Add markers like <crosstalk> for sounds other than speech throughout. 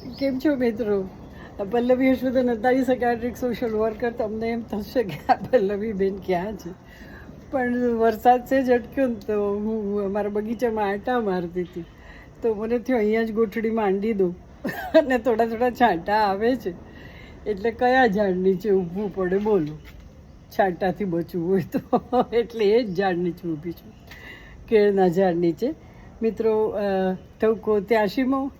કેમ છો મિત્રો? Pallavi Harshvardhan Atari psychiatric social worker તમને એમ થશે કે આ પલ્લવી બેન ક્યાં છે? પણ વરસાદ છે ઝટક્યો ને તો હું અમારા બગીચામાં આંટા મારતી હતી. તો મને થયું અહીંયા જ ગોઠડી માંડી દઉં અને થોડા થોડા છાંટા આવે છે. એટલે કયા ઝાડ નીચે ઊભવું પડે બોલો. છાંટાથી બચવું હોય તો. એટલે એ જ ઝાડ નીચે ઊભી છું. કેળના ઝાડ નીચે. મિત્રો અ, ટવકો ત્યાસીમો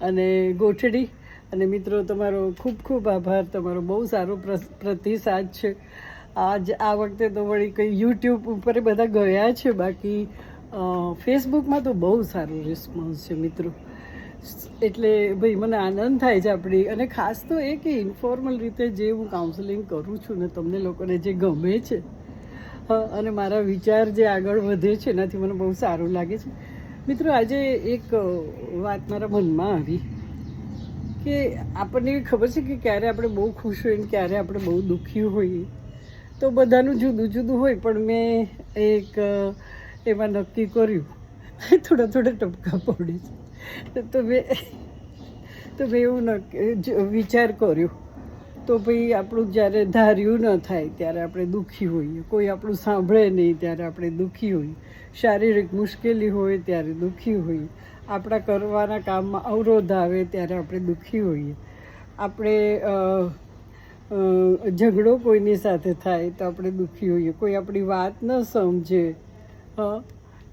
અને ગોઠડી. અને મિત્રો, તમારો ખૂબ ખૂબ આભાર. તમારો બહુ સારો પ્ર- પ્રતિસાદ છે. આજ, આ વખતે તો વળી કંઈ યુટ્યુબ ઉપર બધા ગયા છે. બાકી ફેસબુકમાં તો બહુ સારો રિસ્પોન્સ છે, મિત્રો. એટલે ભાઈ, મને આનંદ થાય છે આપણી. અને ખાસ તો એ કે ઇન્ફોર્મલ રીતે જે હું કાઉન્સેલિંગ કરું છું ને, તમને લોકોને જે ગમે છે. અને મારા વિચાર જે આગળ વધે છે, એનાથી મને બહુ સારું લાગે છે. મિત્રો, આજે એક વાત મારા મનમાં આવી કે આપણને એવી ખબર છે કે ક્યારે આપણે બહુ ખુશ હોઈએ ક્યારે આપણે બહુ દુઃખી હોઈએ. તો બધાનું જુદું જુદું હોય, પણ મેં એક એમાં નક્કી કર્યું. થોડા થોડા ટપકા પડે તો મેં તો મેં એવું નક્કી વિચાર કર્યો તો ભાઈ આપણું જ્યારે ધાર્યું ન થાય ત્યારે આપણે દુઃખી હોઈએ. કોઈ આપણું સાંભળે નહીં ત્યારે આપણે દુઃખી હોઈએ. શારીરિક મુશ્કેલી હોય ત્યારે દુઃખી હોઈએ. આપણા કરવાના કામમાં અવરોધ આવે ત્યારે આપણે દુઃખી હોઈએ. આપણે ઝઘડો કોઈની સાથે થાય તો આપણે દુઃખી હોઈએ. કોઈ આપણી વાત ન સમજે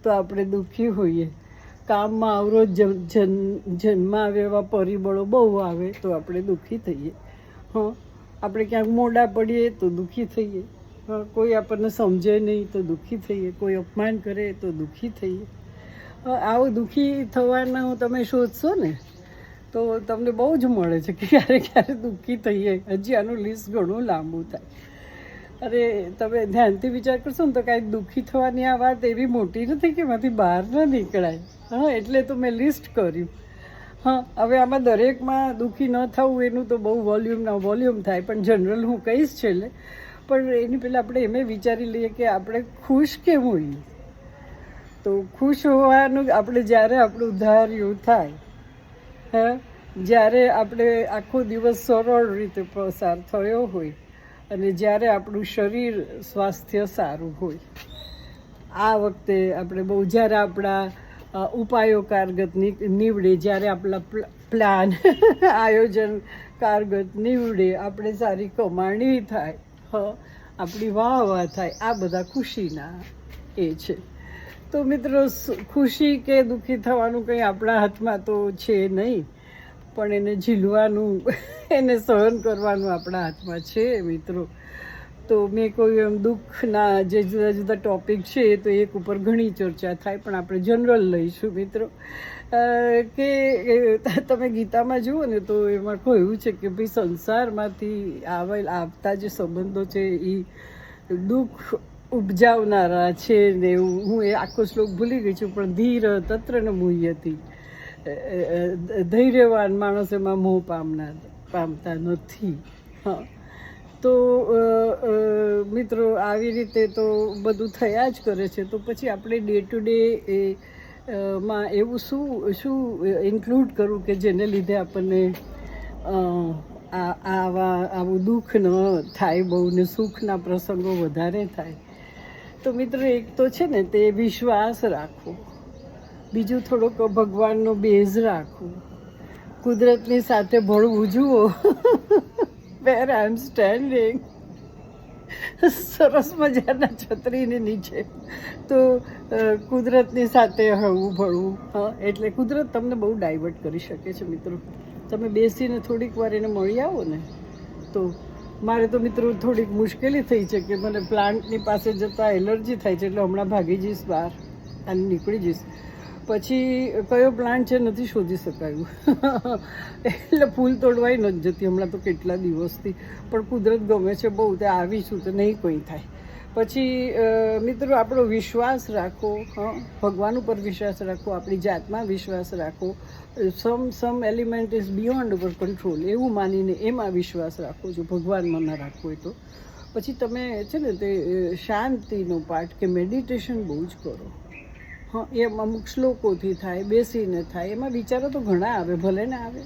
તો આપણે દુઃખી હોઈએ. કામમાં અવરોધ જન, જન- જન્મ આવે એવા પરિબળો બહુ આવે તો આપણે દુઃખી થઈએ. હં, આપણે ક્યાંક મોડા પડીએ તો દુઃખી થઈએ. કોઈ આપણને સમજે નહીં તો દુઃખી થઈએ. કોઈ અપમાન કરે તો દુઃખી થઈએ. આવું દુઃખી થવાના તમે શોધશો ને, તો તમને બહુ જ મળે છે કે ક્યારે ક્યારે દુઃખી થઈએ. હજી આનું લિસ્ટ ઘણું લાંબુ થાય. અરે, તમે ધ્યાનથી વિચાર કરશો ને તો કાંઈ દુઃખી થવાની આ વાત એવી મોટી નથી કે એમાંથી બહાર ન નીકળાય. હા, એટલે તો મેં લિસ્ટ કર્યું. હવે આમાં દરેકમાં દુઃખી ન થવું એનું તો બહુ વોલ્યુમના વોલ્યુમ થાય, પણ જનરલ હું કહીશ છેલ્લે, પણ એની પહેલાં આપણે એમ વિચારી લઈએ કે આપણે ખુશ કેમ હોઈએ? તો ખુશ હોવાનું આપણે જ્યારે આપણું ધાર્યું થાય, હે, જ્યારે આપણે આખો દિવસ સરળ રીતે પસાર થયો હોય, અને જ્યારે આપણું શરીર સ્વાસ્થ્ય સારું હોય, આ વખતે આપણે બહુ જ્યારે આપણા ઉપાયો કારગત નીવડે. જ્યારે આપણા પ્લાન <laughs> આયોજન કારગત નીવડે, આપણે સારી કમાણી થાય. હ, આપણી વાહ વાહ થાય. આ બધા ખુશીના એ છે. તો મિત્રો ખુશી કે દુઃખી થવાનું કંઈ આપણા હાથમાં તો છે નહીં. પણ એને ઝીલવાનું, <laughs> એને સહન કરવાનું આપણા હાથમાં છે, મિત્રો. તો મેં કોઈ એમ દુઃખના જે જુદા જુદા ટોપિક છે તો એક ઉપર ઘણી ચર્ચા થાય, પણ આપણે જનરલ લઈશું મિત્રો. કે તમે ગીતામાં જુઓ ને તો એમાં કહ્યું છે કે ભાઈ સંસારમાંથી આવેલ, આવતા જે સંબંધો છે એ દુઃખ ઉપજાવનારા છે ને એવું, હું એ આખો શ્લોક ભૂલી ગઈ છું, પણ ધીર તત્ર ન મુહ્યતી ધૈર્યવાન માણસ એમાં મોહ પામનાર, પામતા નથી. હા. તો મિત્રો આવી રીતે તો બધું થયા જ કરે છે. તો પછી આપણે ડે ટુ ડે એ માં એવું શું શું ઇન્ક્લુડ કરવું કે જેને લીધે આપણને આવા, આવું દુઃખ ન થાય બહુ ને સુખના પ્રસંગો વધારે થાય. તો મિત્રો એક તો છે ને તે વિશ્વાસ રાખવો. બીજું થોડોક ભગવાનનો બેઝ રાખવો. કુદરતની સાથે ભળવું જુઓ. વેર આઈ એમ સ્ટેન્ડિંગ સરસ મજાના છત્રીની નીચે. તો કુદરતની સાથે હળવું ભળવું એટલે કુદરત તમને બહુ ડાયવર્ટ કરી શકે છે મિત્રો. તમે બેસીને થોડીક વાર એને મળી આવો ને, તો મારે તો મિત્રો થોડીક મુશ્કેલી થઈ છે કે મને પ્લાન્ટની પાસે જતાં એલર્જી થાય છે, એટલે હમણાં ભાગી જઈશ બહાર અને નીકળી જઈશ. પછી કયો પ્લાન્ટ છે નથી શોધી શકાયું. એટલે ફૂલ તોડવાય નથી જતી. હમણાં તો કેટલા દિવસથી. પણ કુદરત ગમે છે બહુ, તે આવીશું તો નહીં કોઈ થાય. પછી મિત્રો, આપણો વિશ્વાસ રાખો, હં, ભગવાન ઉપર વિશ્વાસ રાખો, આપણી જાતમાં વિશ્વાસ રાખો. Some some element is beyond ઉપર કંટ્રોલ એવું માનીને એમાં વિશ્વાસ રાખો, જો ભગવાનમાં ના રાખવો હોય તો. પછી તમે, છે ને, તે શાંતિનો પાઠ કે મેડિટેશન બહુ જ કરો. હા એ અમુક શ્લોકોથી થાય, બેસીને થાય. એમાં વિચારો તો ઘણા આવે, ભલે ને આવે.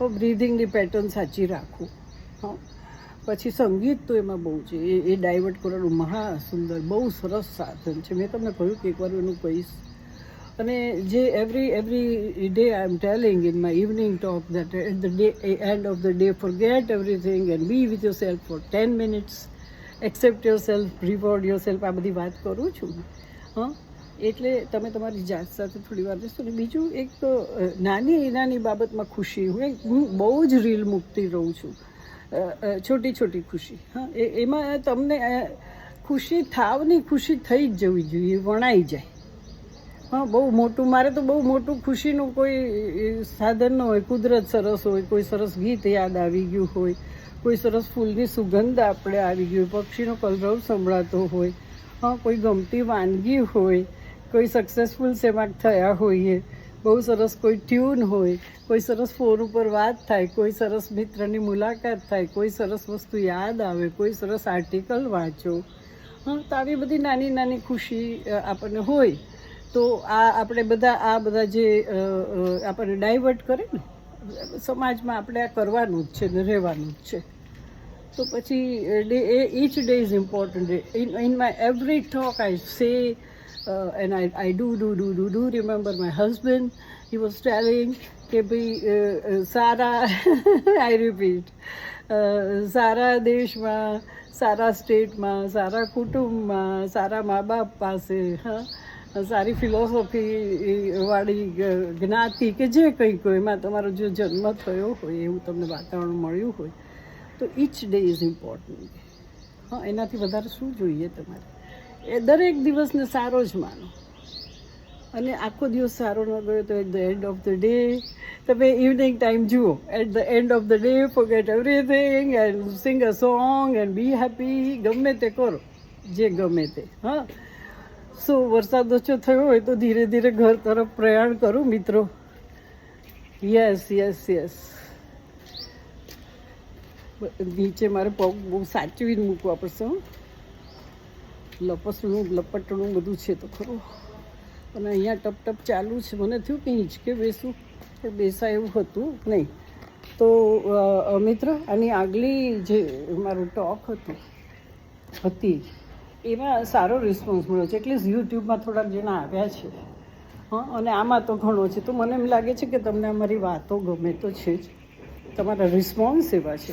બ્રિધિંગની પેટર્ન સાચી રાખવું હા. પછી સંગીત તો એમાં બહુ છે. એ એ ડાયવર્ટ કરવાનું મહા સુંદર, બહુ સરસ સાધન છે. મેં તમને કહ્યું કે એકવાર એનું કહીશ. અને જે every every day I am telling in my evening talk that at the day end of the day forget everything and be with yourself for ten minutes accept yourself reward yourself આ બધી વાત કરું છું. હા. એટલે તમે તમારી જાત સાથે થોડી વાર રહેશો ને બીજું એક તો નાની નાની બાબતમાં ખુશી હું હું બહુ જ રીલ મૂકતી રહું છું. છોટી છોટી ખુશી. હા એમાં તમને ખુશી થાવની ખુશી થઈ જ જવી જોઈએ વણાઈ જાય. હા, બહુ મોટું, મારે તો બહુ મોટું ખુશીનું કોઈ સાધન ન હોય, કુદરત સરસ હોય, કોઈ સરસ ગીત યાદ આવી ગયું હોય, કોઈ સરસ ફૂલની સુગંધ આપણે આવી ગયું હોય, પક્ષીનો કલરવ સંભળાતો હોય, હા, કોઈ ગમતી વાનગી હોય કોઈ સક્સેસફુલ સેવાક થયા હોઈએ બહુ સરસ કોઈ ટ્યુન હોય કોઈ સરસ ફોન ઉપર વાત થાય કોઈ સરસ મિત્રની મુલાકાત થાય કોઈ સરસ વસ્તુ યાદ આવે કોઈ સરસ આર્ટિકલ વાંચો. હા તો આવી બધી નાની નાની ખુશી આપણને હોય. તો આ આપણે બધા આ બધા જે આપણને ડાયવર્ટ કરે ને સમાજમાં આપણે આ કરવાનું જ છે ને રહેવાનું જ છે. તો પછી day a each day is important in in my every talk I uh, and i i do do do do do remember my husband. He was telling કે ભાઈ uh, uh, સારા <laughs> repeat uh, સારા દેશમાં સારા સ્ટેટમાં સારા કુટુંબમાં સારા મા બાપ પાસે હા સારી ફિલોસોફી વાળી જ્ઞાતિ કે જે કંઈક કોઈ એમાં તમારો જો જન્મ થયો હોય એવું તમને વાતાવરણ મળ્યું હોય તો ઇચ ડે ઇઝ ઇમ્પોર્ટન્ટ હા એનાથી વધારે શું જોઈએ તમારે? એ દરેક દિવસને સારો જ માનો. અને આખો દિવસ સારો ન ગયો તો at the end of the day તમે ઇવનિંગ ટાઈમ જુઓ at the end of the day forget everything and sing a song and be happy ગમે તે કરો, જે ગમે તે, હા. સો વરસાદ ઓછો થયો હોય તો ધીરે ધીરે ઘર તરફ પ્રયાણ કરું મિત્રો. યસ યસ યસ નીચે મારે પગ બહુ સાચવીને મૂકવા પડશે લપસણું, લપટણું બધું છે તો ખરું. અને અહીંયા ટપ ટપ ચાલુ છે. મને થયું કે હિંચકે બેસું, પણ બેસાય એવું હતું નહીં. તો મિત્ર, આની આગલી જે મારું ટોક હતું, હતી, એમાં સારો રિસ્પોન્સ મળ્યો છે. એટલે યુટ્યુબમાં થોડાક જણા આવ્યા છે. હા, અને આમાં તો ઘણો છે. તો મને એમ લાગે છે કે તમને અમારી વાતો ગમે તો છે જ. તમારા રિસ્પોન્સ એવા છે.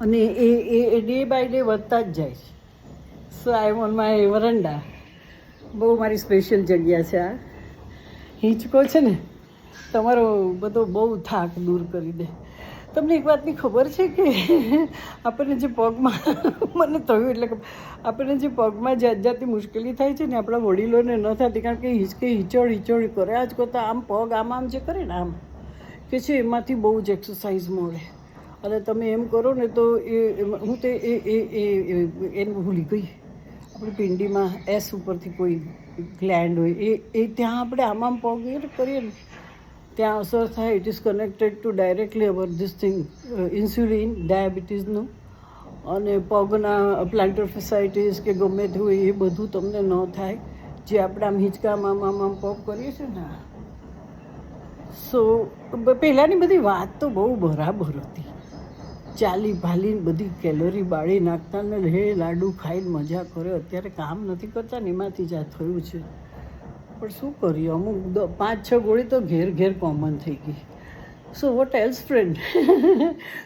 અને એ એ ડે બાય ડે વધતા જ જાય છે. સો આઈ ઓન માય વરંડા બહુ મારી સ્પેશિયલ જગ્યા છે આ. હિંચકો છે ને, તમારો બધો બહુ થાક દૂર કરી દે. તમને એક વાતની ખબર છે કે આપણને જે પગમાં, મને થયું એટલે આપણને જે પગમાં જાત જાતની મુશ્કેલી થાય છે ને, આપણા વડીલોને ન થતી, કારણ કે હિંચકે હિંચોડ હિચોડ કરે. આજ કરતાં આમ પગ આમ આમ જે કરે ને આમ, કે છે એમાંથી બહુ જ એક્સરસાઇઝ મળે. અને તમે એમ કરો ને તો એ હું તે એ- એને ભૂલી ગઈ આપણી પિંડીમાં એસ ઉપરથી કોઈ ગ્લેન્ડ હોય, એ એ ત્યાં આપણે આમાં પગ કરીએ ને, ત્યાં અસર થાય. It is connected to directly our this thing insulin ડાયાબિટીસનું અને પગના પ્લાન્ટર ફેસાઇટીસ કે ગમે તે હોય, એ બધું તમને ન થાય. જે આપણે આમ હિંચકામાં આમ આમ પગ કરીએ છીએ ને. સો પહેલાંની બધી વાત તો બહુ બરાબર હતી. ચાલી ભાલીને બધી કેલરી બાળી નાખતા ને હે, લાડુ ખાઈને મજા કરે. અત્યારે કામ નથી કરતા ને એમાંથી જ આ થયું છે. પણ શું કરીએ? અમુક પાંચ છ ગોળી તો ઘેર ઘેર કોમન થઈ ગઈ. સો વોટ એલ્સ ફ્રેન્ડ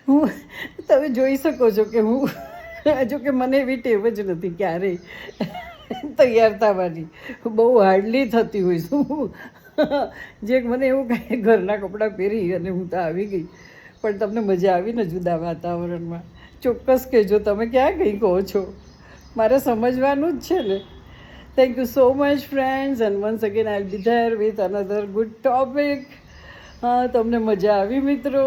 હું, તમે જોઈ શકો છો કે હું, જો કે મને એવી ટેવ જ નથી ક્યારેય <laughs> તૈયાર થવાની. બહુ હાર્ડલી થતી હોય શું <laughs> જે મને એવું કાંઈ ઘરના કપડાં પહેરી અને હું તો આવી ગઈ. પણ તમને મજા આવી ને જુદા વાતાવરણમાં ચોક્કસ કહેજો તમે ક્યાં કંઈ કહો છો મારે સમજવાનું જ છે ને Thank you so much, friends. And once again, I'll be there with another good topic. હા તમને મજા આવી મિત્રો